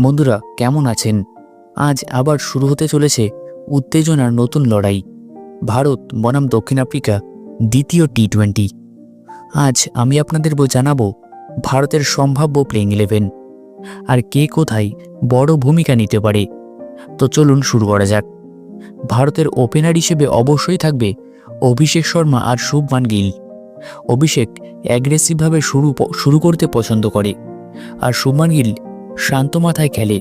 বন্ধুরা, কেমন আছেন? আজ আবার শুরু হতে চলেছে উত্তেজনার নতুন লড়াই। ভারত বনাম দক্ষিণ আফ্রিকা দ্বিতীয় টি টোয়েন্টি আজ আমি আপনাদের জানাব ভারতের সম্ভাব্য প্লেইং ইলেভেন আর কে কোথায় বড় ভূমিকা নিতে পারে? তো চলুন শুরু করা যাক। ভারতের ওপেনার হিসেবে অবশ্যই থাকবে অভিষেক শর্মা আর শুভমান গিল অভিষেক অ্যাগ্রেসিভভাবে শুরু শুরু করতে পছন্দ করে। আর শুভমান গিল শান্ত মাথায় খেলে।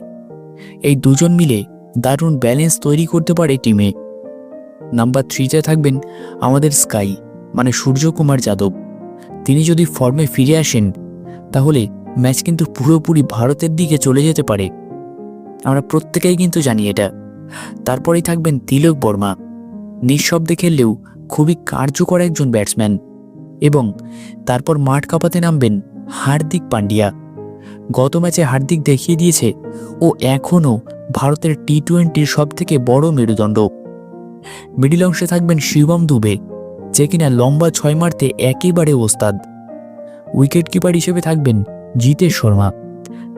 এই দুজন মিলে দারুণ ব্যালেন্স তৈরি করতে পারে টিমে নাম্বার থ্রিতে থাকবেন আমাদের স্কাই মানে সূর্যকুমার যাদব। তিনি যদি ফর্মে ফিরে আসেন, তাহলে ম্যাচ কিন্তু পুরোপুরি ভারতের দিকে চলে যেতে পারে। আমরা প্রত্যেকেই কিন্তু জানি এটা। তারপরেই থাকবেন তিলক বর্মা। নিঃশব্দে খেললেও খুবই কার্যকর একজন ব্যাটসম্যান এবং তারপর মাঠ কাঁপাতে নামবেন হার্দিক পান্ডিয়া। গত ম্যাচে হার্দিক দেখিয়ে দিয়েছে, ও এখনও ভারতের টি টোয়েন্টির সব থেকে বড় মেরুদণ্ড। মিডিল অংশে থাকবেন শিবম দুবে, যে কিনা লম্বা ছয় মারতে একেবারে ওস্তাদ। উইকেট কিপার হিসেবে থাকবেন জিতেশ শর্মা।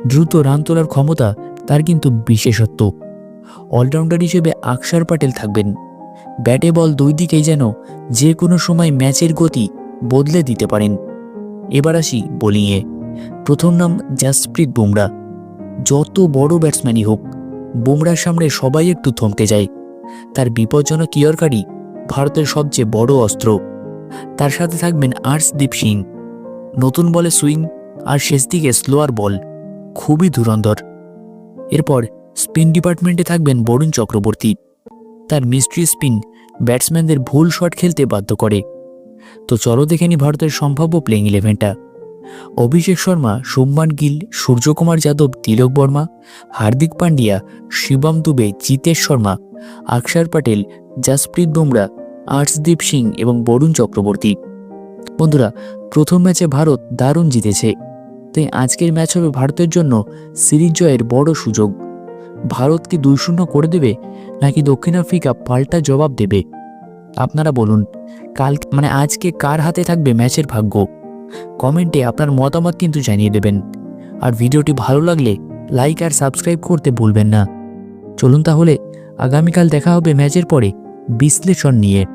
দ্রুত রান তোলার ক্ষমতা তার কিন্তু বিশেষত্ব। অলরাউন্ডার হিসেবে আকসার প্যাটেল থাকবেন। ব্যাটে বল দুই দিকেই যেন যে কোনো সময় ম্যাচের গতি বদলে দিতে পারেন। এবার আসি বোলিংয়ে। প্রথম নাম জাসপ্রীত বুমরা। যত বড় ব্যাটসম্যানই হোক, বুমরার সামনে সবাই একটু থমকে যায়। তার বিপজ্জনক ইয়র্কারই ভারতের সবচেয়ে বড় অস্ত্র। তার সাথে থাকবেন আর্শদীপ সিং। নতুন বলে সুইং আর শেষ দিকে স্লোয়ার বল। খুবই ধুরন্ধর। এরপর স্পিন ডিপার্টমেন্টে থাকবেন বরুণ চক্রবর্তী। তার মিস্ট্রি স্পিন ব্যাটসম্যানদের ভুল শট খেলতে বাধ্য করে। তো চলো দেখে নি ভারতের সম্ভাব্য প্লেইং ইলেভেনটা অভিষেক শর্মা শুভমান গিল, সূর্যকুমার যাদব, তিলক বর্মা, হার্দিক পান্ডিয়া, শিবম দুবে, জিতেশ শর্মা, আকসার প্যাটেল জাসপ্রীত বুমরা, আর্শদীপ সিং এবং বরুণ চক্রবর্তী। বন্ধুরা, প্রথম ম্যাচে ভারত দারুণ জিতেছে। তাই আজকের ম্যাচ হবে ভারতের জন্য সিরিজ জয়ের বড় সুযোগ। ভারত কি দুই শূন্য করে দেবে, নাকি দক্ষিণ আফ্রিকা পাল্টা জবাব দেবে? আপনারা বলুন, কাল মানে আজকে কার হাতে থাকবে ম্যাচের ভাগ্য? কমেন্টে আপনার মতামত কিন্তু জানিয়ে দেবেন। আর ভিডিওটি ভালো লাগলে লাইক আর সাবস্ক্রাইব করতে ভুলবেন না। চলুন তাহলে আগামীকাল দেখা হবে ম্যাচের পরে বিশ্লেষণ নিয়ে।